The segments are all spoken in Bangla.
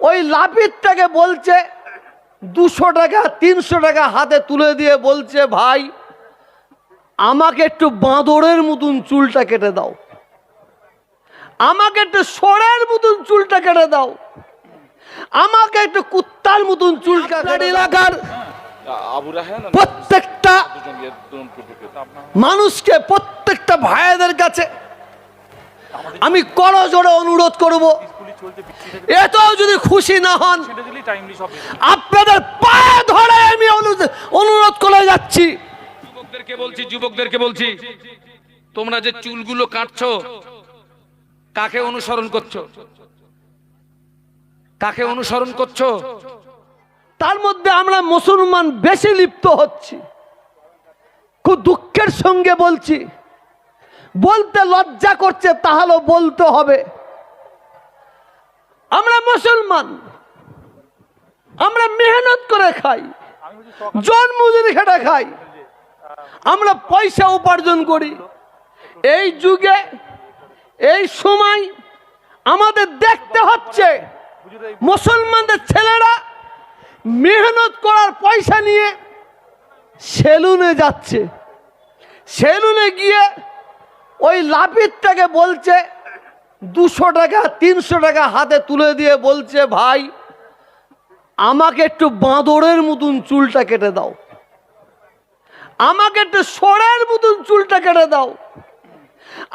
ওই লাপিতটাকে বলছে দুশো টাকা তিনশো টাকা হাতে তুলে দিয়ে বলছে ভাই আমাকে একটু বাঁদরের মতন চুলটা কেটে দাও। আমাকে একটু সরের মতন চুলটা কেটে দাও। আমাকে একটু কুত্তার মতন চুলটা আপনার এলাকার প্রত্যেকটা মানুষকে প্রত্যেকটা ভাইদের কাছে আমি করজোড়ে অনুরোধ করব। এটাও যদি খুশি না হন। আপনাদের পায়ে ধরে আমি অনুরোধ করে যাচ্ছি। যুবকদেরকে বলছি যুবকদেরকে বলছি তোমরা যে চুলগুলো কাটছো কাকে অনুসরণ করছ? কাকে অনুসরণ করছ? তার মধ্যে আমরা মুসলমান বেশি লিপ্ত হচ্ছি। খুব দুঃখের সঙ্গে বলছি। বলতে লজ্জা করছে তাহলে বলতে হবে। আমরা মুসলমান। আমরা মেহনত করে খাই। জন খেটে খাই, আমরা পয়সা উপার্জন করি। এই যুগে, এই সময় আমাদের দেখতে হচ্ছে, মুসলমানদের ছেলেরা মেহনত করার পয়সা নিয়ে সেলুনে যাচ্ছে। সেলুনে গিয়ে ওই লাপিতটাকে বলছে দুশো টাকা, তিনশো টাকা হাতে তুলে দিয়ে বলছে, ভাই, আমাকে একটু বাঁদরের মতন চুলটা কেটে দাও। আমাকে একটু সরের মতন চুলটা কেটে দাও।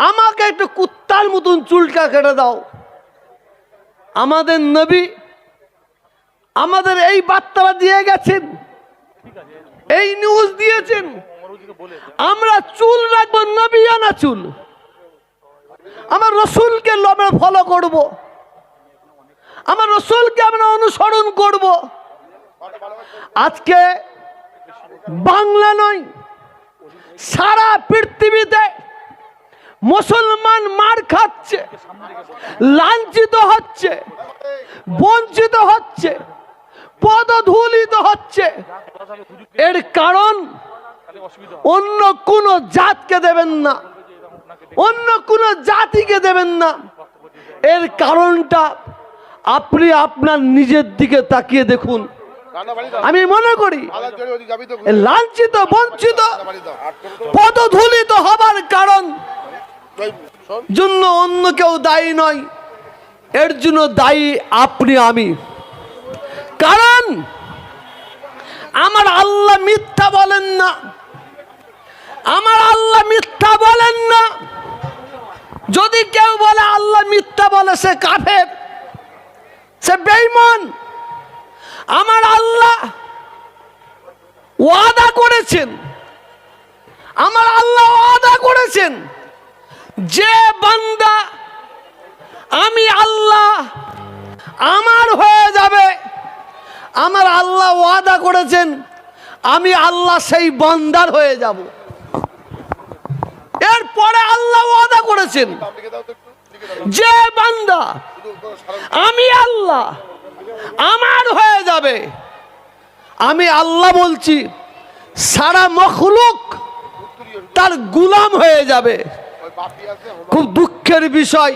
আমাকে একটু কুত্তার মতন চুলটা কেটে দাও। আমাদের নবী আমাদের এই বার্তাটা দিয়ে গেছেন। এই নিউজ দিয়েছেন। আমরা চুল রাখব, নবী আনা চুল। আমার রসুলকে আমরা ফলো করব। আমার রসুলকে আমরা অনুসরণ করব। আজকে বাংলা নয়, সারা পৃথিবীতে মুসলমান মার খাচ্ছে, লাঞ্ছিত হচ্ছে, বঞ্চিত হচ্ছে, পদধূলিত হচ্ছে এর কারণ অন্য কোন জাতকে দেবেন না অন্য কোন জাতিকে দেবেন না। এর কারণটা আপনি আপনার নিজের দিকে তাকিয়ে দেখুন। আমি মনে করি লাঞ্ছিত, বঞ্চিত, পদধূলিত হবার কারণ জন্য অন্য কেউ দায়ী নয়। এর জন্য দায়ী আপনি, আমি। কারণ আমার আল্লাহ মিথ্যা বলেন না। আমার আল্লাহ মিথ্যা বলেন না। যদি কেউ বলে আল্লাহ মিথ্যা বলে সে কাফের, সে বেঈমান। আমার আল্লাহ ওয়াদা করেছেন। আমার আল্লাহ ওয়াদা করেছেন যে বান্দা আমি আল্লাহ আমার হয়ে যাবে। আমার আল্লাহ ওয়াদা করেছেন আমি আল্লাহ সেই বান্দার হয়ে যাব। এরপরে আল্লাহ ওয়াদা করেছেন যে বান্দা আমি আল্লাহ আমার হয়ে যাবে। আমি আল্লাহ বলছি সারা মখলুক তার গুলাম হয়ে যাবে। খুব দুঃখের বিষয়।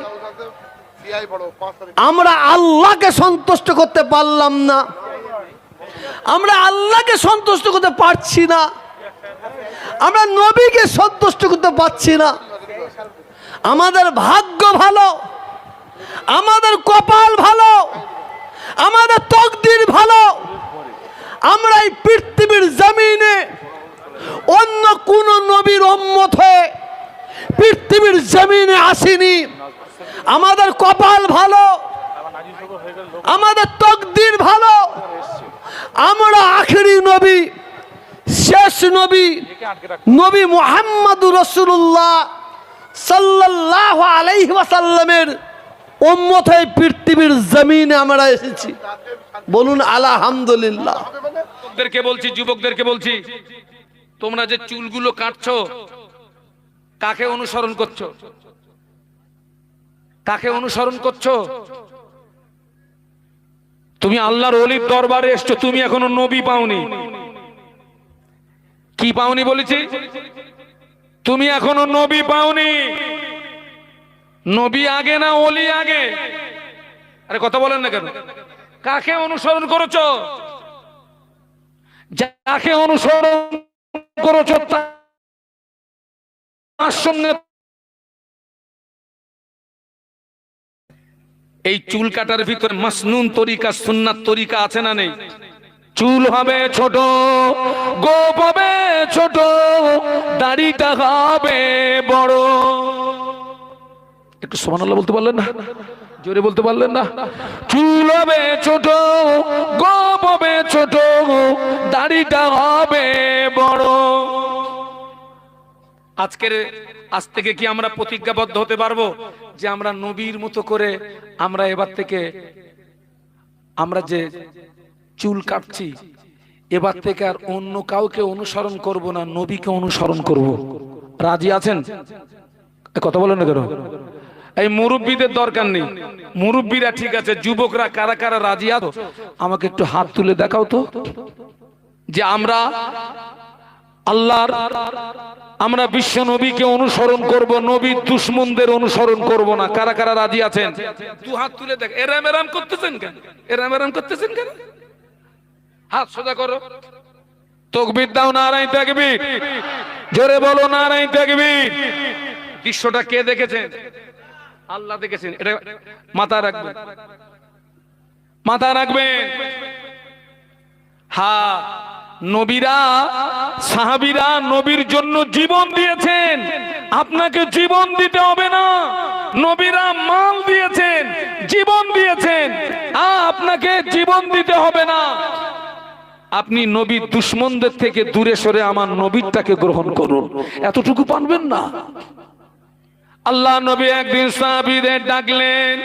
আমরা আল্লাহকে সন্তুষ্ট করতে পারলাম না। আমরা আল্লাহকে সন্তুষ্ট করতে পারছি না। আমরা নবীকে সন্তুষ্ট করতে পারছি না। আমাদের ভাগ্য ভালো, আমাদের কপাল ভালো, আমাদের তকদির ভালো। আমরা এই পৃথিবীর জমিনে অন্য কোন নবীর উম্মত হয়ে পৃথিবীর জমিনে আসিনি। আমাদের কপাল ভালো, আমাদের তকদির ভালো। আমরা আখেরি নবী, শেষ নবী নবী মোহাম্মদ রসুল্লাহ সাল্লাহ আলাইহি ওয়াসাল্লামের উম্মত হয়ে পৃথিবীর জমিনে আমরা এসেছি। বলুন, আলহামদুলিল্লাহ। যুবকদেরকে বলছি যুবকদেরকে বলছি, তোমরা যে চুলগুলো কাটছো, কাকে অনুসরণ করছ? কাকে অনুসরণ করছ? তুমি আল্লাহর অলির দরবারে এসছো, তুমি এখনও নবী পাওনি। কি পাওনি বলেছি? তুমি এখনও নবী পাওনি। নবী আগে না অলি আগে? আরে কথা বলেন না কেন? কাকে অনুসরণ করেছ? যাকে অনুসরণ করেছ তার সঙ্গে এই চুল কাটার ভিতরে মাসনুন তরিকা, সুন্নাত তরিকা আছে না নেই? চুল হবে ছোট, গোপ হবে ছোট, দাড়িটা হবে বড়। একটু সমান বলতে পারলেন না? জোরে বলতে পারলেন না? চুল হবে ছোট, গোপ হবে ছোট, দাড়িটা হবে বড়। আজকের, আজ থেকে কি আমরা প্রতিজ্ঞাবদ্ধ হতে পারব যে আমরা নবীর মতো করে আমরা এবার থেকে আমরা যে চুল কাটছি। এবার থেকে আর অন্য কাউকে অনুসরণ করব না, নবীকে অনুসরণ করব। রাজি আছেন? কথা বলেন না কেন? এই মুরব্বীদের দরকার নেই। মুরব্বীরা ঠিক আছে, যুবকরা কারা কারা রাজি আছো? আমাকে একটু হাত তুলে দেখাও তো। যে আমরা আল্লাহর, আমরা বিশ্ব নবীকে অনুসরণ করব নবীর দুশ্মনদের অনুসরণ করব না। কারা কারা রাজি আছেন? দু হাত তুলে দেখ। এরাম এরাম করতেছেন কেন? এরাম এরাম করতেছেন কেন? হাত সোজা করো। তকবির দাও নারায়ণ তাকবীর। জোরে বলো নারায়ণ তাকবীর। দৃশ্যটা কে দেখেছেন? আল্লাহ দেখেছেন। এটা মাথা রাখবেন। মাথা রাখবেন। হ্যাঁ নবীরা, সাহাবীরা নবীর জন্য জীবন দিয়েছেন। আপনাকে জীবন দিতে হবে না। নবীরা মাল দিয়েছেন, জীবন দিয়েছেন। আপনাকে জীবন দিতে হবে না। আপনি নবীর দুশ্মনদের থেকে দূরে সরে আমার নবীরটাকে গ্রহণ করুন। এতটুকু পারবেন না? আল্লাহ নবী একদিন সাহাবীদের ডাকলেন।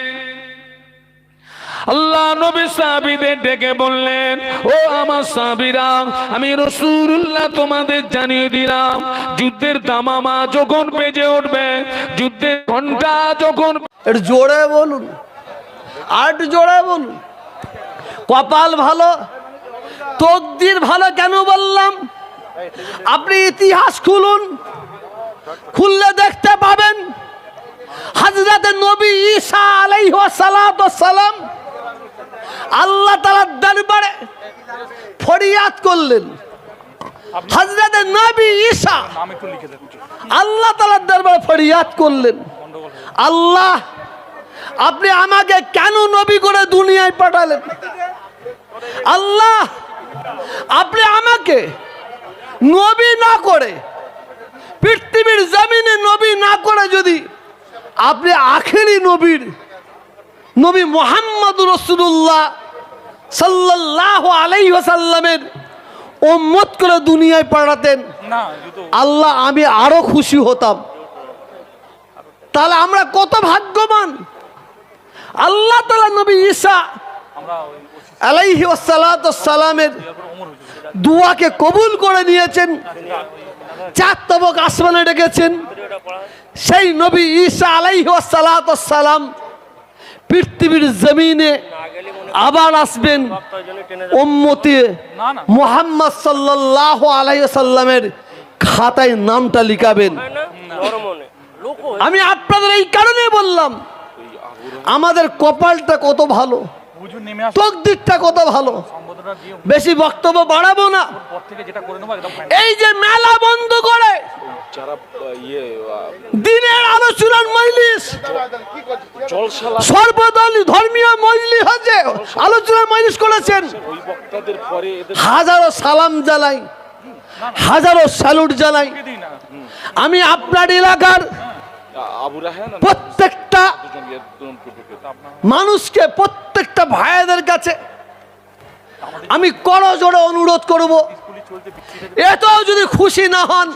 আল্লাহ নবী সাহাবীদের ডেকে বললেন, ও আমার সাহাবীরা, আমি রসুল্লাহ তোমাদের জানিয়ে দিলাম, যুদ্ধের দামামা যখন বেজে উঠবে, যুদ্ধের ঘণ্টা যখন জোরে বলুন একটু জোরে বলুন। কপাল ভালো? তকদির ভালো কেন বললাম? আপনি ইতিহাস খুলুন, খুললে দেখতে পাবেন হাজরাতে নবী ঈসা আলাইহি সালাম আল্লাহ তাআলার দরবারে ফরিয়াদ করলেন। হাজরাতে নবী ঈসা আল্লাহ তালার দরবারে ফরিয়াদ করলেন। আল্লাহ, আপনি আমাকে কেন নবী করে দুনিয়ায় পাঠালেন? আল্লাহ আপনি আমাকে নবী না করে পৃথিবীর জমিনে নবী না করে যদি আপনি আখেরি নবীর নবী মোহাম্মদ রসুল্লাহ সাল্লাহ আলাইসাল্লামের ওম্মত করে দুনিয়ায় পাঠাতেন আল্লাহ আমি আরও খুশি হতাম। তাহলে আমরা কত ভাগ্যবান। আল্লাহ তালা নবী ঈসা ওসি আলাইহি ওমর দুয়াকে কবুল করে নিয়েছেন। চার তবক আসমানে ডেকেছেন। সেই নবী ঈসা আলাইহি সালাম পৃথিবীর জমিনে আবার আসবেন। উম্মতি মোহাম্মদ সাল্লাহ আলাইসাল্লামের খাতায় নামটা লিখাবেন। আমি আপনাদের এই কারণে বললাম, আমাদের কপালটা কত ভালো? তকদিরটা কত ভালো? বেশি বক্তব্য বাড়াবো না। পর থেকে যেটা করে নেব একদম এই যে মেলা বন্ধ করে ইয়ে দিনের আলোচনার মজলিস। জলশালা সর্বদলীয় ধর্মীয় মজলিস হচ্ছে আলোচনার মজলিস করেছেন। হাজারো সালাম জানাই হাজারো স্যালুট না। আমি আপনার এলাকার প্রত্যেকটা মানুষকে ইয়ে প্রত্যেকটা ভাইদের কাছে আমি করো জোরে অনুরোধ করব, এটাও যদি খুশি না হন,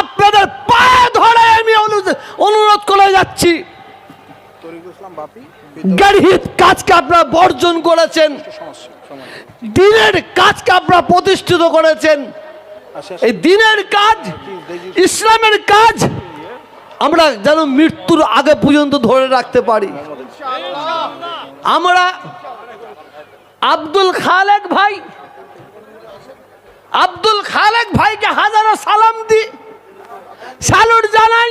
আপনাদের পায়ে ধরে আমি অনুরোধ করে যাচ্ছি। কাজকে আপনারা বর্জন করেছেন, দিনের কাজকে আপনারা প্রতিষ্ঠিত করেছেন। এই দিনের কাজ, ইসলামের কাজ আমরা যেন মৃত্যুর আগে পর্যন্ত ধরে রাখতে পারি। আমরা আব্দুল খালেক ভাই, আব্দুল খালেক ভাইকে হাজারো সালাম দি স্যালুট জানাই।